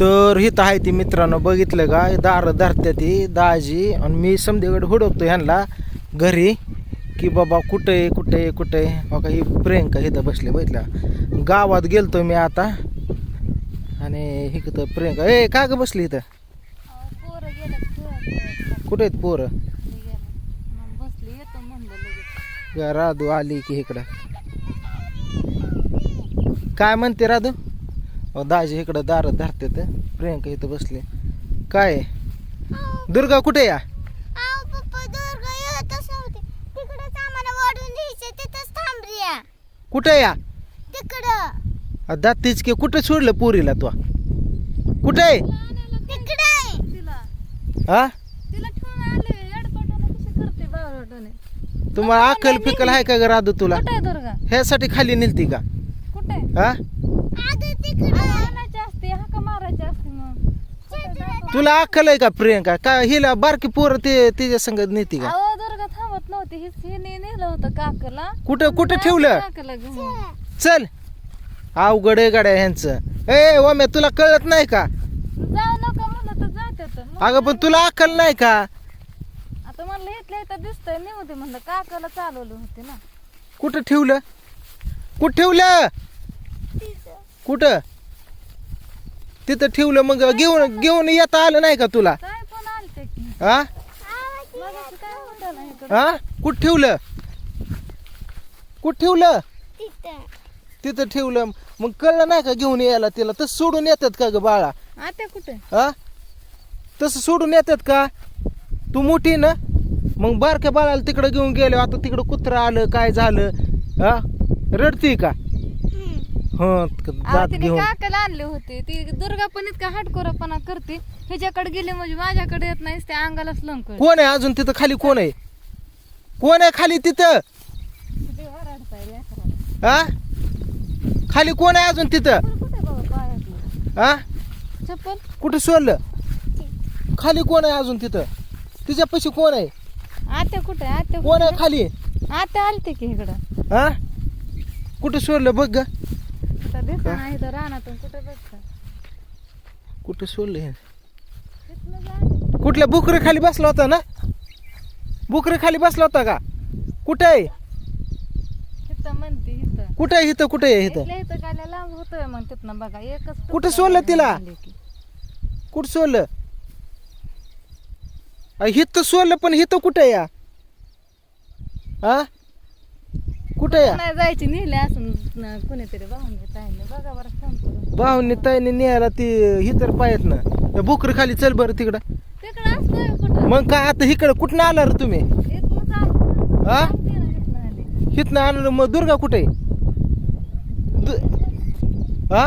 तर हिथं आहे ती मित्रांनो बघितलं का? दार धरत्या ती दाजी. आणि मी समधीकडे हुडकतो ह्यांना घरी की बाबा कुठे आहे कुठे आहे कुठे आहे? बघा ही प्रियंका इथं बसले बघितलं. गावात गेलतो मी आता. आणि इकडं प्रियंका. ए का ग बसली इथं? कुठे आहेत पोरं? राधू आली की इकडं. काय म्हणते राधू? दाजी इकडं दारात धरते तर प्रियंका इथं बसली. काय? आहे? दुर्गा कुठे या? कुठे या? तिकडं. दातीच की कुठं सोडलं पोरीला तू? कुठे? तिकडे. तिला. हा? तिला ठेवून आले. एडपटाने कशी करते बावळटाने तुम्हाला अक्कल फिकल आहे का ग राधू तुला? कुठे आहे दुर्गा? ह्यासाठी खाली नेलती का? कुठे आहे? हा? आणायची असते हाका मारायची असते मग? तुला अक्कल आहे का प्रियंका? का हिला बारकी पोरं ते तिच्या संग नेती का? अहो दुर्गा थांबत नव्हती. हीच हिने नेलं होतं काकला कुठं कुठं ठेवलं? काकला घेऊन चल. अवघड आहे गाड्या ह्यांचं. ए ओम्या तुला कळत नाही का? जाऊ नका म्हणलं तर जाते अगं पण तुला अक्कल नाही का? आता म्हणलं इथल्या इथं दिसतंय. मी होते म्हणलं काकाला चालवलं होते ना? कुठं ठेवलं? कुठं ठेवलं? कुठं? तिथं ठेवलं मग घेऊन घेऊन येता आलं नाही का तुला? काय पण आलते की. हा मगाशी काय होतं ना इकडं? हा कुठं ठेवलं? कुठं ठेवलं? तिथं. तिथं ठेवलं. मग कळलं नाही का घेऊन यायला तिला? तसं सोडून येतात का ग बाळा? आता कुठे? हा तसं सोडून येतात का? तू मोठी ना? मग बारक्या बाळाला तिकडं घेऊन गेलो. आता तिकडं कुत्रा आलं काय झालं? हा रडती का? हं जात तिने घेऊन. काकाला आणले होते. ती दुर्गा पण इतका हाटकोरापणा करते. ह्याच्याकडे गेली म्हणजे माझ्याकडे येत नाही त्या अंगालाच लंक कोण आहे अजून तिथं? खाली कोण आहे? कोण आहे खाली तिथं? हा खाली कोण आहे अजून तिथं? कुठे हा चप्पल? कुठं सोडलं? खाली कोण आहे अजून तिथं? तिच्यापाशी कोण आहे? आत्या कुठे आत्या कोण आहे खाली? आत्या आलते की इकडं. हा कुठं सोडलं बघ ग. नाही तर रानातून कुठे कुठं सोडलं हे? तिथनं जा. कुठल्या बुकरे खाली बसला होता ना? बुकरे खाली बसला होता का? कुठे आहे? इथं म्हणते इथं. कुठे आहे इथं? कुठे आहे इथं? इथल्या इथं गायला लांब होतोय मग तिथनं बघा एकच कुठं सोडलं तिला? कुठं सोडलं? अ, हिथं सोडलं पण हिथं कुठे या? हा कुठे या? नाही जायची नेले असून न- कुणीतरी बाहून ताईने बघा बरं फोन करून भाऊनी ताईने न्यायला ती हितर पायत ना. त्या बुकरी खाली चल बरं तिकडं. तिकडं असतोय कुठं? मग काय आता इकडं कुठं आला रे तुम्ही? हा सांगते ना आली. हिथनं आणलं मग दुर्गा कुठे? आहे? दु- हा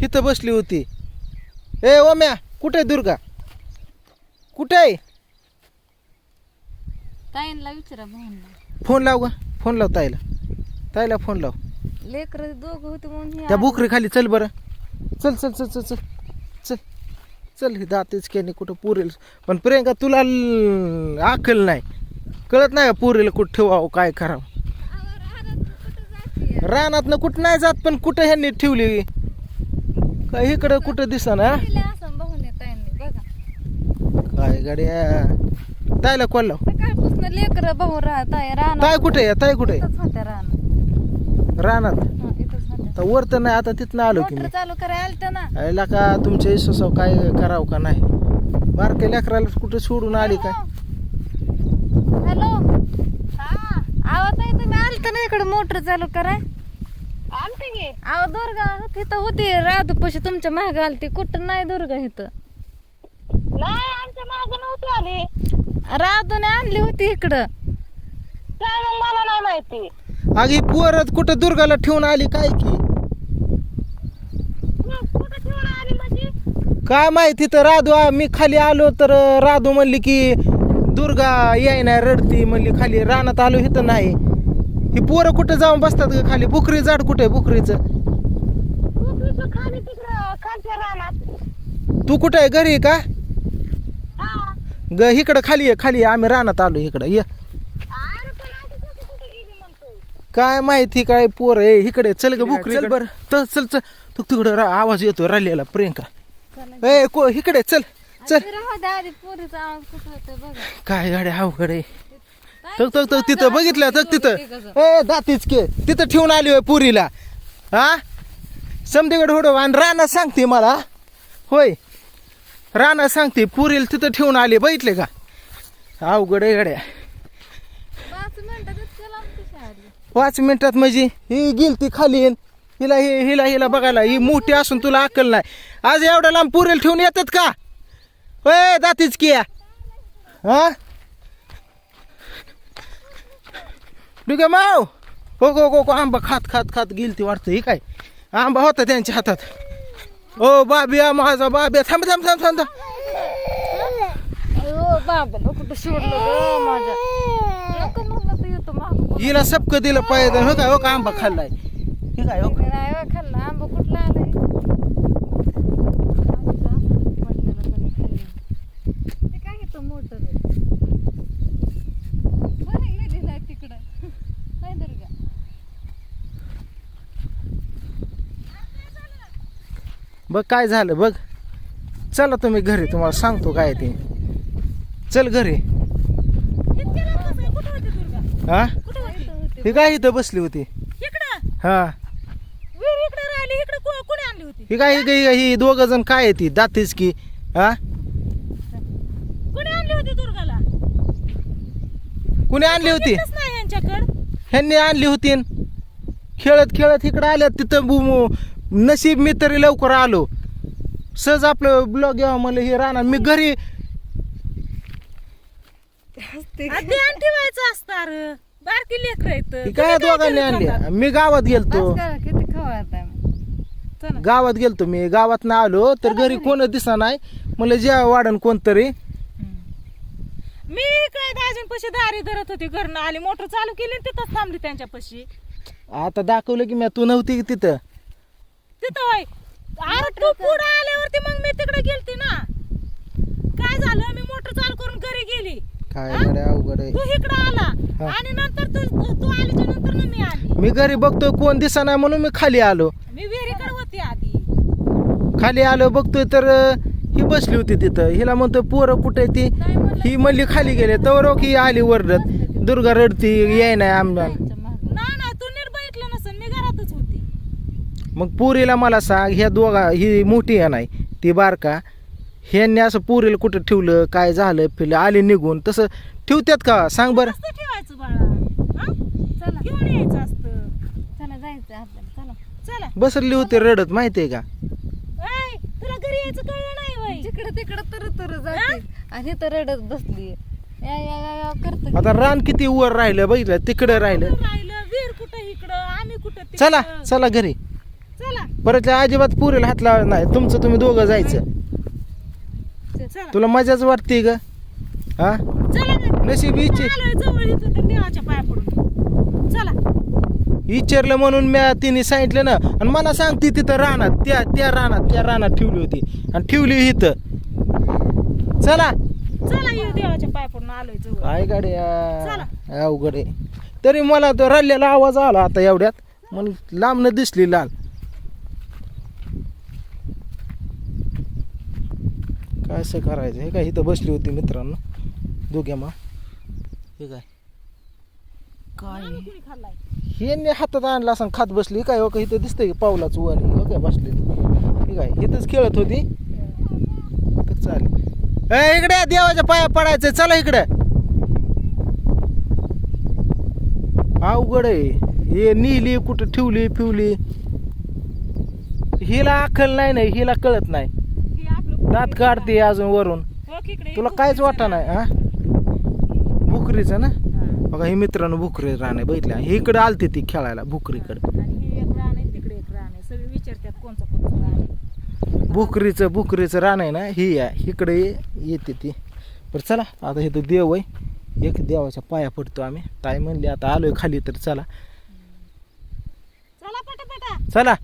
हिथं बसली होती. ए ओम्या कुठे आहे दुर्गा? कुठे आहे? ताईंला विचारा भाऊनला फोन लाव ग. फोन लाव ताईला. ताईला फोन लाव. लेकर दोघं होते म्हणून त्या बुकरी खाली चल बरं. चल चल चल चल चल. चल. चल हे दातेच केने कुठं पुरेल. पण प्रियंका तुला ल- अक्कल नाही. कळत नाही का पुरेल कुठं ठेवावं काय करावं? रानात कुठं नाही जात पण कुठं ह्यांनी ठेवली? काय इकडं कुठं ताईंनी बघा. काय गाड्या? ताईला कॉल लाव. सकाळपासून लेकर भाऊ राहत आहे राहणार. ताई कुठे आहे? ताई कुठे इथंच होत्या राहणार. रानात हा, इथंच होत्या तर वर तर नाही आता तिथनं आलो की मोटर मी चालू करायला आलतं ना. आईला का तुमच्या विश्वासाव काय करावं का नाही? बारक्या लेकराला कुठे सोडून आली काय? हॅलो. आवाज आहे तुम्ही आलत ना इकडे मोटर चालू कराय? आव दुर्गा तिथं होती राधू पशी तुमच्या माग आलती. कुठं नाही दुर्गा इथं. नाही आमच्या मागं नव्हते आले. राधूने आणली होती इकडं. काय मग मला नाही माहिती. अग ही पोरत कुठं दुर्गाला ठेवून आली काय की? मग कुठं ठेवून आली म्हणजे? काय माहिती तर राधू आ- मी खाली आलो तर अं, राधू म्हणली की दुर्गा याय नाही रडती. म्हणली खाली रानात आलो इथं नाही. ही पोरं कुठं जाऊन बसतात ग खाली? बुकरी झाड कुठे बुकरीचं? खाली तिकडं खालच्या रानात. तू कुठं आहे? घरी आहे का? हा ग इकडं खाली आहे खाली आहे. आम्ही रानात आलो इकडं. ये. काय माहिती काय पोर आहे? इकडे चल ग बुकरी चल बर. चल चल चल. तू तिकडं रा- आवाज येतो राहिलेला प्रियंका. ए को इकडे चल. चल. काय गाड्या अवघड आहे. तक तक तक तिथं बघितलं तक तिथं. ए दातीच के. तिथं ठेवून आली होय पुरीला. हा समदेगड होडो आणि राणा सांगते मला. होय. राणा सांगते पुरीला तिथं ठेवून आली बघितले का? अवघड आहे गड्या. पाच मिनिटात म्हणजे ही गेली ती खाली. हिला हे हिला हिला बघायला ही मोठी असून तुला अक्कल नाही. आज एवढ्या लांब पुरेल ठेवून येतात का? होय दातीच की हा? डुगे माव हो गो गो गो आंबा खात खात खात गेली ती वाटतं ही काय? आंबा होता त्यांच्या हातात. ओ बाबिया माझा बाबिया थांब थांब थांब थांब बाबाला कुठं सोडलं ग माझ्या नको तर येतो मागं हिला सबक दिलं पाहिजे हो काय हो का आंबा खाल्लाय हे काय हो का? नाही बा, खाल्लं आंबा कुठला आलाय आमचं असं म्हटलेलं कोणी खाल्लं. ते काय घेतं मोटर बरं गेलेलं आहे तिकडं नाही दुर्गा बघ काय झालं बघ. चला तुम्ही घरी तुम्हाला सांगतो काय ते. चल घरी. हा? ही काय इथं बसली होती? हा. ही काय ही दोघ जण काय आहे ती? दातीच की? हा? कोणी आणली होती ह्यांनी आणली होती. खेळत खेळत इकडं आल्या तिथं नशीब मी तरी लवकर आलो. सहज आपलं ब्लॉग यावं म्हणलं हे राहणार मी घरी ठेवायचं असतं अरे. बारकी लेकर आहेत काय दोघांनी आणली? मी गावात गेलतो. किती गावात गेलतो मी. गावात ना आलो तर घरी कोण दिसा नाही. म्हणलं जेव्हा वाढन कोणतरी. मी काय दाजींपाशी दारी धरत होती घरनं आली मोटर चालू केली आणि तिथंच थांबली त्यांच्यापाशी. आता दाखवलं की मी तू नव्हती की तिथं. तिथं वय अरे तू पुढे आल्यावरती मग मी तिकडे गेलती ना. काय झालं? मी मोटर चालू करून घरी गेली. काय गड्या अवघड आहे? तू इकडे आला. हा. आणि नंतर तू तू- तू नंतर ना मी आली. मी घरी बघतोय कोण दिसा नाही म्हणून मी खाली आलो. मी विहिरीकडे होती आधी. खाली आलो बघतोय तर अं, ही बसली होती तिथं. हिला म्हणतोय पोरं कुठे ती? म्हणलं? ही म्हणली खाली गेले. तर की आली वरडत. दुर्गा रडती याय नाही आमदार त्यांच्या मागं. नाही नाही तू नीट बघितलं नसेल मी घरातच होती मग पुरीला मला सांग ह्या दोघा ही मोठी आहे नाही ती बारका. ह्यांनी असं पुरीला कुठं ठेवलं काय झालं फिरलं आले निघून तसं ठेवतात का? सांग बरं. कसं ठेवायचं बाळा. हा? चला. घेऊन यायचं असतं. चला जायचं आपल्याला. चला. चला. बसरली होती रडत माहितीये का? ऐ, तुला घरी यायचं कळलं नाही जिकडं तिकडं तर तर जाते. आणि तर रडत बसली. या या या या करत आता रान किती वर राहिलं बघितलं तिकडं राहिलं. राहिलं? विहीर कुठं इकडं? आम्ही कुठं तिकडं. चला चला घरी. चला. परत त्या अजिबात पुरीला हात लावा नाही. तुमचं तुम्ही दोघं जायचं. चला तुला मजाच वाटते ग? हा? चला ना. नशीब इच्छे. आलोय जवळ इथं तर देवाच्या पाया पडून. चला. विचारलं म्हणून मी तिने सांगितलं ना. आणि मला सांगते तिथं रानात त्या त्या रानात त्या रानात ठेवली होती. आणि ठेवली इथं. चला. चला येऊ देवाच्या पाया पडून आलोय जवळ. काय गाड्या? अवघड आहे. तरी मला तो रल्ल्याला आवाज आला आता एवढ्यात. मग लांबनं दिसली लाल. काय असं करायचं? हे काय इथं बसली होती मित्रांनो? दोघे मा. हे काय? काय? आम्ही हे हातात आणला असं खात बसली. काय हो का? इथं दिसतंय की पावलाचं आणि हो काय बसली? हे काय? इथंच खेळत होती? तर चालेल. ए इकडे देवाच्या पाया पडायचं चला इकडे. अवघड आहे. हे निहिली कुठं ठेवली फिवली हिला अक्कल नाही नाही. हिला कळत नाही. दात काढते अजून वरून. तुला काहीच वाटा नाही हा? बुकरीचं ना. बघा हे मित्रांनो बुकरी राणे बघितल्या. हे इकडे आलते ती खेळायला आणि हे एक रान आहे ना? ही आहे. इकडे येते ती. बरं चला. आता हे तर देव आहे. एक देवाच्या पाया पडतो आम्ही. ताई म्हणली आता आलोय खाली तर चला. चला.